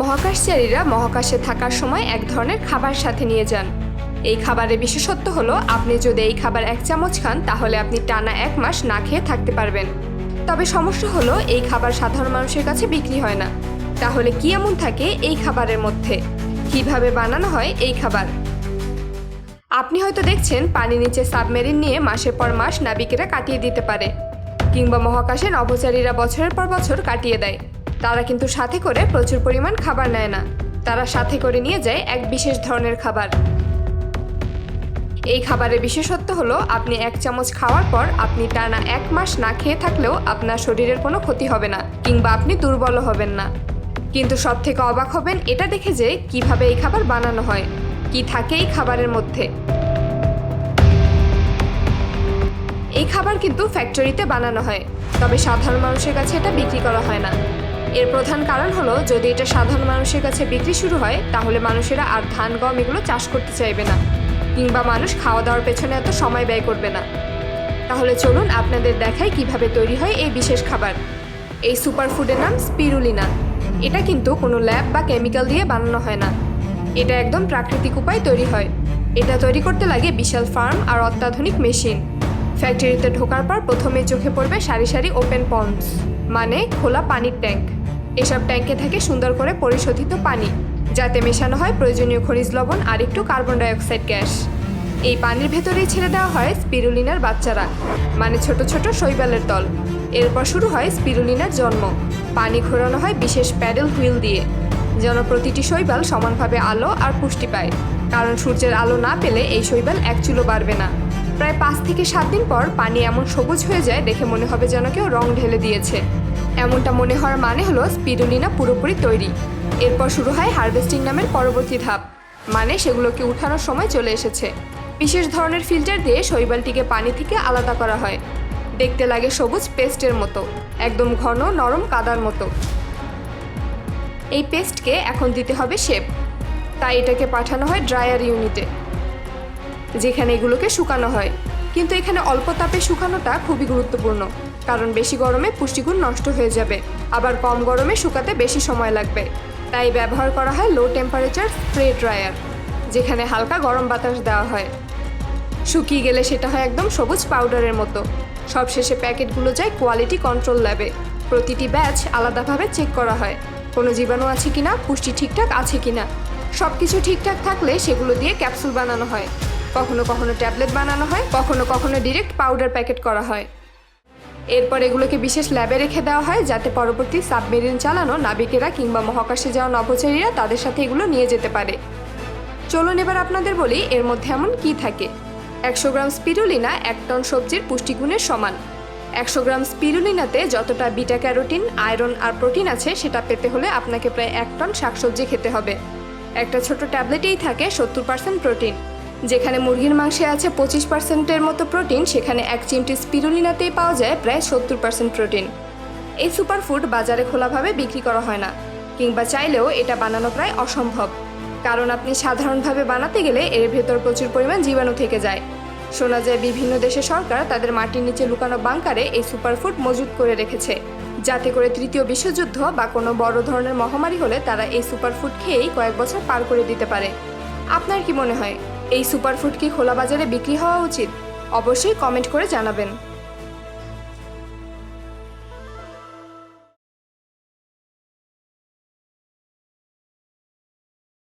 মহাকাশচারীরা মহাকাশে থাকার সময় এক ধরনের খাবার সাথে নিয়ে যান। এই খাবারের বিশেষত্ব হলো, আপনি যদি এই খাবার এক চামচ খান, তাহলে আপনি টানা এক মাস না খেয়ে থাকতে পারবেন। তবে সমস্যা হলো, এই খাবার সাধারণ মানুষের কাছে বিক্রি হয় না। তাহলে কি এমন থাকে এই খাবারের মধ্যে? কীভাবে বানানো হয় এই খাবার? আপনি হয়তো দেখছেন, পানি নিচে সাবমেরিন নিয়ে মাসের পর মাস নাবিকেরা কাটিয়ে দিতে পারে, কিংবা মহাকাশে নভোচারীরা বছরের পর বছর কাটিয়ে দেয়। তারা কিন্তু সাথে করে প্রচুর পরিমাণ খাবার নেয় না। তারা সাথে করে নিয়ে যায় এক বিশেষ ধরনের খাবার। এই খাবারের বিশেষত্ব হলো, আপনি এক চামচ খাওয়ার পর আপনি টানা এক মাস না খেয়ে থাকলেও আপনার শরীরের কোনো ক্ষতি হবে না, কিংবা আপনি দুর্বল হবেন না। কিন্তু সব থেকে অবাক হবেন এটা দেখে যে কীভাবে এই খাবার বানানো হয়, কি থাকে এই খাবারের মধ্যে। এই খাবার কিন্তু ফ্যাক্টরিতে বানানো হয়, তবে সাধারণ মানুষের কাছে এটা বিক্রি করা হয় না। এর প্রধান কারণ হলো, যদি এটা সাধারণ মানুষের কাছে বিক্রি শুরু হয়, তাহলে মানুষেরা আর ধান, গম এগুলো চাষ করতে চাইবে না। কিংবা মানুষ খাওয়া দাওয়ার পেছনে এত সময় ব্যয় করবে না। তাহলে চলুন আপনাদের দেখাই কীভাবে তৈরি হয় এই বিশেষ খাবার। এই সুপার ফুডের নাম স্পিরুলিনা। এটা কিন্তু কোনো ল্যাব বা কেমিক্যাল দিয়ে বানানো হয় না। এটা একদম প্রাকৃতিক উপায় তৈরি হয়। এটা তৈরি করতে লাগে বিশাল ফার্ম আর অত্যাধুনিক মেশিন। ফ্যাক্টরিতে ঢোকার পর প্রথমে চোখে পড়বে সারি সারি ওপেন পন্ডস মানে খোলা পানির ট্যাঙ্ক। এসব ট্যাঙ্কে থাকে সুন্দর করে পরিশোধিত পানি, যাতে মেশানো হয় প্রয়োজনীয় খনিজ লবণ আর একটু কার্বন ডাইঅক্সাইড গ্যাস। এই পানির ভেতরেই ছেড়ে দেওয়া হয় স্পিরুলিনার বাচ্চারা মানে ছোট ছোট শৈবালের দল। এরপর শুরু হয় স্পিরুলিনার জন্ম। পানি ঘোরানো হয় বিশেষ প্যাডেল হুইল দিয়ে, যেন প্রতিটি শৈবাল সমানভাবে আলো আর পুষ্টি পায়। কারণ সূর্যের আলো না পেলে এই শৈবাল এক চুলো বাড়বে না। প্রায় পাঁচ থেকে সাত দিন পর পানি এমন সবুজ হয়ে যায় দেখে মনে হবে যেন কেউ রং ঢেলে দিয়েছে। এমনটা মনে হওয়ার মানে হলো স্পিরুলিনা পুরোপুরি তৈরি। এরপর শুরু হয় হারভেস্টিং নামের পরবর্তী ধাপ মানে সেগুলোকে উঠানোর সময় চলে এসেছে। বিশেষ ধরনের ফিল্টার দিয়ে শৈবালটিকে পানি থেকে আলাদা করা হয়। দেখতে লাগে সবুজ পেস্টের মতো, একদম ঘন, নরম কাদার মতো। এই পেস্টকে এখন দিতে হবে শেপ। তাই এটাকে পাঠানো হয় ড্রায়ার ইউনিটে। যেখানে এগুলোকে শুকানো হয়। কিন্তু এখানে অল্প তাপে শুকানোটা খুবই গুরুত্বপূর্ণ, কারণ বেশি গরমে পুষ্টিগুণ নষ্ট হয়ে যাবে, আবার কম গরমে শুকাতে বেশি সময় লাগবে। তাই ব্যবহার করা হয় লো টেম্পারেচার স্প্রে ড্রায়ার যেখানে হালকা গরম বাতাস দেওয়া হয়। শুকিয়ে গেলে সেটা হয় একদম সবুজ পাউডারের মতো। সবশেষে প্যাকেটগুলো যায় কোয়ালিটি কন্ট্রোল ল্যাবে প্রতিটি ব্যাচ আলাদাভাবে চেক করা হয়, কোনো জীবাণু আছে কিনা, পুষ্টি ঠিকঠাক আছে কিনা। সব কিছু ঠিকঠাক থাকলে সেগুলো দিয়ে ক্যাপসুল বানানো হয়। কখনো কখনো ট্যাবলেট বানানো হয়, কখনো কখনো ডিরেক্ট পাউডার প্যাকেট করা হয়। এরপর এগুলোকে বিশেষ ল্যাবে রেখে দেওয়া হয়, যাতে পরবর্তী সাবমেরিন চালানো নাবিকেরা কিংবা মহাকাশে যাওয়া নভোচারীরা তাদের সাথে এগুলো নিয়ে যেতে পারে। চলুন এবার আপনাদের বলি, এর মধ্যে এমন কি থাকে? একশো গ্রাম স্পিরুলিনা এক টন সবজির পুষ্টিগুণের সমান। একশো গ্রাম স্পিরুলিনাতে যতটা বিটা ক্যারোটিন আয়রন আর প্রোটিন আছে, সেটা পেতে হলে আপনাকে প্রায় এক টন শাকসবজি খেতে হবে। একটা ছোট ট্যাবলেটেই থাকে সত্তর পার্সেন্ট প্রোটিন যেখানে মুরগির মাংসে আছে পঁচিশ পার্সেন্টের মতো প্রোটিন, সেখানে এক চিমটি স্পিরুলিনাতেই পাওয়া যায় প্রায় সত্তর পার্সেন্ট প্রোটিন। এই সুপারফুড বাজারে খোলাভাবে বিক্রি করা হয় না, কিংবা চাইলেও এটা বানানো প্রায় অসম্ভব। কারণ আপনি সাধারণভাবে বানাতে গেলে এর ভেতর প্রচুর পরিমাণ জীবাণু থেকে যায়। শোনা যায় বিভিন্ন দেশের সরকার তাদের মাটির নিচে লুকানো বাংকারে এই সুপারফুড মজুত করে রেখেছে, যাতে করে তৃতীয় বিশ্বযুদ্ধ বা কোনো বড় ধরনের মহামারী হলে তারা এই সুপারফুড খেয়েই কয়েক বছর পার করে দিতে পারে। আপনার কি মনে হয়? এই সুপারফুড কি খোলা বাজারে বিক্রি হওয়া উচিত? অবশ্যই কমেন্ট করে জানাবেন।